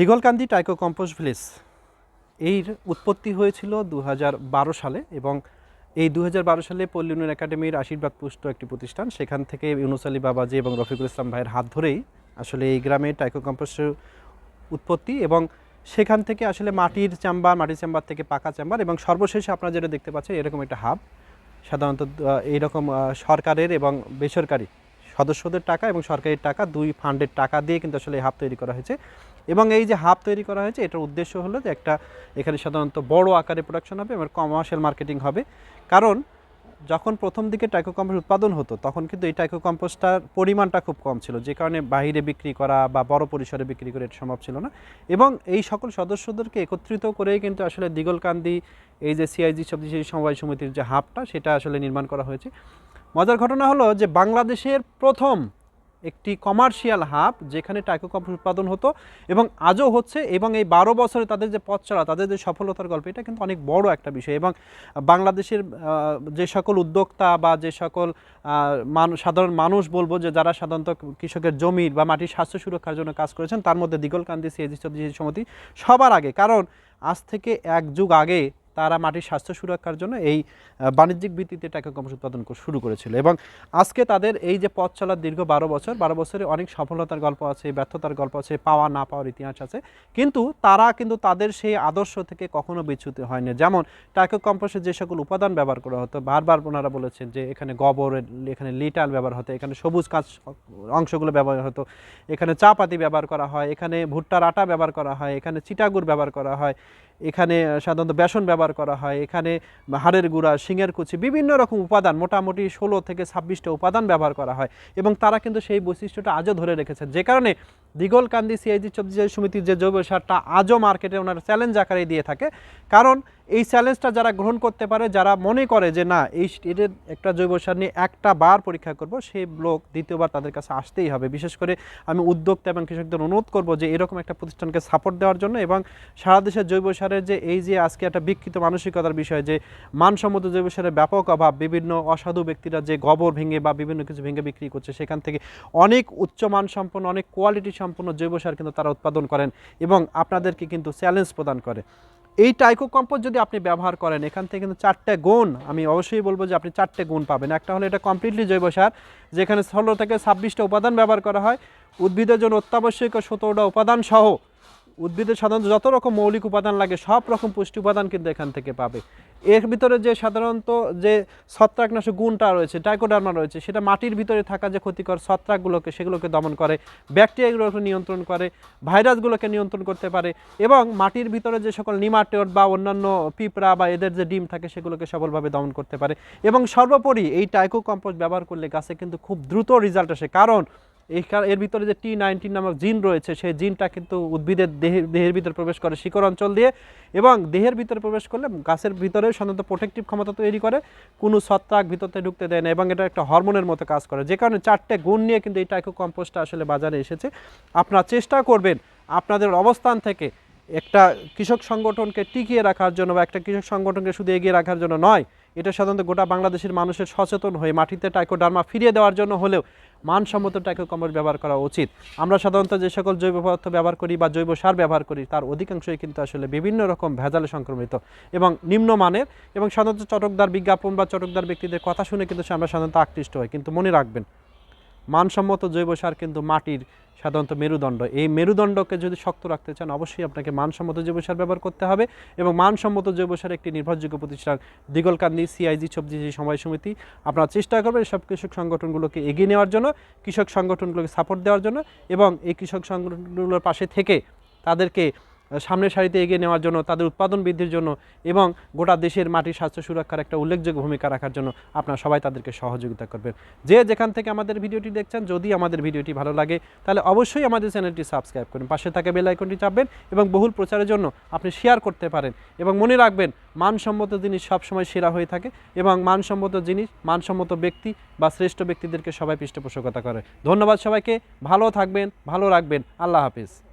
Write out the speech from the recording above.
Digalkandi টাইকো compost village এর উৎপত্তি হয়েছিল দু হাজার বারো সালে এবং এই দু হাজার বারো সালে পল্লী উন্নয়ন একাডেমির আশীর্বাদ পুষ্ট একটি প্রতিষ্ঠান। সেখান থেকে ইউনুস আলী বাবাজি এবং রফিকুল ইসলাম ভাইয়ের হাত ধরেই আসলে এই গ্রামে টাইকো কম্পোস্টের উৎপত্তি এবং সেখান থেকে আসলে মাটির চেম্বার মাটির চেম্বার থেকে পাকা চেম্বার এবং সর্বশেষে আপনারা যেটা দেখতে পাচ্ছেন এরকম একটা হাব। সাধারণত এইরকম সরকারের এবং বেসরকারি সদস্যদের টাকা এবং সরকারি টাকা, দুই ফান্ডের টাকা দিয়ে কিন্তু আসলে এই হাব তৈরি করা হয়েছে। এবং এই যে হাব তৈরি করা হয়েছে, এটার উদ্দেশ্য হলো যে একটা এখানে সাধারণত বড় আকারে প্রোডাকশন হবে এবং কমার্শিয়াল মার্কেটিং হবে। কারণ যখন প্রথম দিকে টাইকো কম্পোস্ট উৎপাদন হতো, তখন কিন্তু এই টাইকো কম্পোস্টটার পরিমাণটা খুব কম ছিল, যে কারণে বাইরে বিক্রি করা বা বড় পরিসরে বিক্রি করে এটা সম্ভব ছিল না। এবং এই সকল সদস্যদেরকে একত্রিত করেই কিন্তু আসলে দিগলকান্দি, এই যে সিআইজি সবজি সমবায় সমিতির যে হাবটা, সেটা আসলে নির্মাণ করা হয়েছে। মজার ঘটনা হলো যে বাংলাদেশের প্রথম একটি কমার্শিয়াল হাব যেখানে টাইকো কম্পোস্ট উৎপাদন হতো এবং আজও হচ্ছে এবং এই বারো বছরে তাদের যে পথ চলা, তাদের যে সফলতার গল্প, এটা কিন্তু অনেক বড় একটা বিষয় এবং বাংলাদেশের যে সকল উদ্যোক্তা বা যে সকল মানুষ সাধারণ মানুষ বলব যে যারা সাধারণত কৃষকের জমির বা মাটির স্বাস্থ্য সুরক্ষার জন্য কাজ করেছেন, তার মধ্যে দিগলকান্দি সিএজি সবজি সমিতি সবার আগে। কারণ আজ থেকে এক যুগ আগে তারা মাটির স্বাস্থ্য সুরক্ষার জন্য এই বাণিজ্যিক ভিত্তিতে টাকা কম্পোস্ট উৎপাদন শুরু করেছিল এবং আজকে তাদের এই যে পথ চলার দীর্ঘ বারো বছর, বারো বছরে অনেক সফলতার গল্প আছে, ব্যর্থতার গল্প আছে, পাওয়া না পাওয়ার ইতিহাস আছে। কিন্তু তারা কিন্তু তাদের সেই আদর্শ থেকে কখনো বিচ্যুত হয়নি। যেমন টাইকো কম্পোস্টের যে সকল উপাদান ব্যবহার করা হতো, বারবার ওনারা বলেছেন যে এখানে গোবর, এখানে লিটাল ব্যবহার হতো, এখানে সবুজ কাঁচ অংশগুলো ব্যবহার হতো, এখানে চা পাতি ব্যবহার করা হয়, এখানে ভুট্টার আটা ব্যবহার করা হয়, এখানে চিটাগুড় ব্যবহার করা হয়। এখানে সাধারণত বেসন ব্যবহার করা হয়, এখানে হাড়ের গুঁড়া, শিঙের কুচি, বিভিন্ন রকম উপাদান, মোটামুটি ষোলো থেকে ছাব্বিশটা উপাদান ব্যবহার করা হয় এবং তারা কিন্তু সেই বৈশিষ্ট্যটা আজও ধরে রেখেছেন। যে কারণে দিগলকান্দি সিআইজি সবজি সমিতির যে জৈব সারটা আজও মার্কেটে ওনারা চ্যালেঞ্জ আকারে দিয়ে থাকে। কারণ এই চ্যালেঞ্জটা যারা গ্রহণ করতে পারে, যারা মনে করে যে না, এই এদের একটা জৈব সার নিয়ে একটা বার পরীক্ষা করব, সেই লোক দ্বিতীয়বার তাদের কাছে আসতেই হবে। বিশেষ করে আমি উদ্যোক্তা এবং কৃষকদের অনুরোধ করব যে এরকম একটা প্রতিষ্ঠানকে সাপোর্ট দেওয়ার জন্য এবং সারা দেশের জৈব সারের যে এই যে আজকে একটা বিকৃত মানসিকতার বিষয় যে মানসম্মত জৈব সারের ব্যাপক অভাব, বিভিন্ন অসাধু ব্যক্তিরা যে গোবর ভেঙে বা বিভিন্ন কিছু ভেঙে বিক্রি করছে, সেখান থেকে অনেক উচ্চ মানসম্পন্ন, অনেক কোয়ালিটি সম্পন্ন জৈব সার কিন্তু তারা উৎপাদন করেন এবং আপনাদেরকে কিন্তু চ্যালেঞ্জ প্রদান করে। এই টাইকো কম্পোস্ট যদি আপনি ব্যবহার করেন, এখান থেকে কিন্তু চারটে গুণ, আমি অবশ্যই বলব যে আপনি চারটে গুণ পাবেন। একটা হলো এটা কমপ্লিটলি জৈব সার, যেখানে ষোলো থেকে ছাব্বিশটা উপাদান ব্যবহার করা হয়। উদ্ভিদের জন্য অত্যাবশ্যক সতেরোটা উপাদান সহ উদ্ভিদের সাধারণত যত রকম মৌলিক উপাদান লাগে, সব রকম পুষ্টি উপাদান কিন্তু এখান থেকে পাবে। এর ভিতরে যে সাধারণত যে ছত্রাকনাশক গুণটা রয়েছে, ডাইকোডার্মা রয়েছে, সেটা মাটির ভিতরে থাকা যে ক্ষতিকর ছত্রাকগুলোকে, সেগুলোকে দমন করে, ব্যাকটেরিয়াগুলোকে নিয়ন্ত্রণ করে, ভাইরাসগুলোকে নিয়ন্ত্রণ করতে পারে এবং মাটির ভিতরে যে সকল নিমাটোড বা অন্যান্য পিঁপড়া বা এদের যে ডিম থাকে, সেগুলোকে সফলভাবে দমন করতে পারে। এবং সর্বোপরি এই টাইকো কম্পোস্ট ব্যবহার করলে গাছে কিন্তু খুব দ্রুত রেজাল্ট আসে। কারণ এর ভিতরে যে টি নাইনটিন নামক জিন রয়েছে, সেই জিনটা কিন্তু উদ্ভিদের দেহের দেহের ভিতরে প্রবেশ করে শিকড় অঞ্চল দিয়ে এবং দেহের ভিতরে প্রবেশ করলে গাছের ভিতরে সাধারণত প্রোটেকটিভ ক্ষমতা তৈরি করে, কোনো ছত্রাক ভিতরতে ঢুকতে দেয় না এবং এটা একটা হরমোনের মতো কাজ করে। যে কারণে চারটে গুণ নিয়ে কিন্তু এই টাইকো কম্পোস্টটা আসলে বাজারে এসেছে। আপনারা চেষ্টা করবেন আপনাদের অবস্থান থেকে একটা কৃষক সংগঠনকে টিকিয়ে রাখার জন্য বা একটা কৃষক সংগঠনকে শুধু এগিয়ে রাখার জন্য নয়, এটা সাধারণত গোটা বাংলাদেশের মানুষের সচেতন হয়ে মাটিতে টাইকোডার্মা ফিরিয়ে দেওয়ার জন্য হলেও মানসম্মত টাইকো কম্পোস্ট ব্যবহার করা উচিত। আমরা সাধারণত যে সকল জৈব পদার্থ ব্যবহার করি বা জৈব সার ব্যবহার করি, তার অধিকাংশই কিন্তু আসলে বিভিন্ন রকম ভেজালে সংক্রমিত এবং নিম্নমানের এবং সাধারণত চটকদার বিজ্ঞাপন বা চটকদার ব্যক্তিদের কথা শুনে কিন্তু আমরা সাধারণত আকৃষ্ট হই। কিন্তু মনে রাখবেন মানসম্মত জৈব সার কিন্তু মাটির সাধারণত মেরুদণ্ড। এই মেরুদণ্ডকে যদি শক্ত রাখতে চান, অবশ্যই আপনাকে মানসম্মত জৈব সার ব্যবহার করতে হবে এবং মানসম্মত জৈব সার একটি নির্ভরযোগ্য প্রতিষ্ঠান দিগলকান্দি সিআইজি, সবজি সময় সমিতি। আপনারা চেষ্টা করবেন সব কৃষক সংগঠনগুলোকে এগিয়ে নেওয়ার জন্য, কৃষক সংগঠনগুলোকে সাপোর্ট দেওয়ার জন্য এবং এই কৃষক সংগঠনগুলোর পাশে থেকে তাদেরকে সামনের সারিতে এগিয়ে নেওয়ার জন্য, তাদের উৎপাদন বৃদ্ধির জন্য এবং গোটা দেশের মাটির স্বাস্থ্য সুরক্ষার একটা উল্লেখযোগ্য ভূমিকা রাখার জন্য আপনারা সবাই তাদেরকে সহযোগিতা করবেন। যে যেখান থেকে আমাদের ভিডিওটি দেখছেন, যদি আমাদের ভিডিওটি ভালো লাগে, তাহলে অবশ্যই আমাদের চ্যানেলটি সাবস্ক্রাইব করুন। পাশে থাকা বেল আইকনটি চাপবেন এবং বহুল প্রচারের জন্য আপনি শেয়ার করতে পারেন। এবং মনে রাখবেন, মানসম্মত জিনিস সবসময় সেরা হয়ে থাকে এবং মানসম্মত জিনিস, মানসম্মত ব্যক্তি বা শ্রেষ্ঠ ব্যক্তিদেরকে সবাই পৃষ্ঠপোষকতা করে। ধন্যবাদ সবাইকে। ভালো থাকবেন, ভালো রাখবেন। আল্লাহ হাফিজ।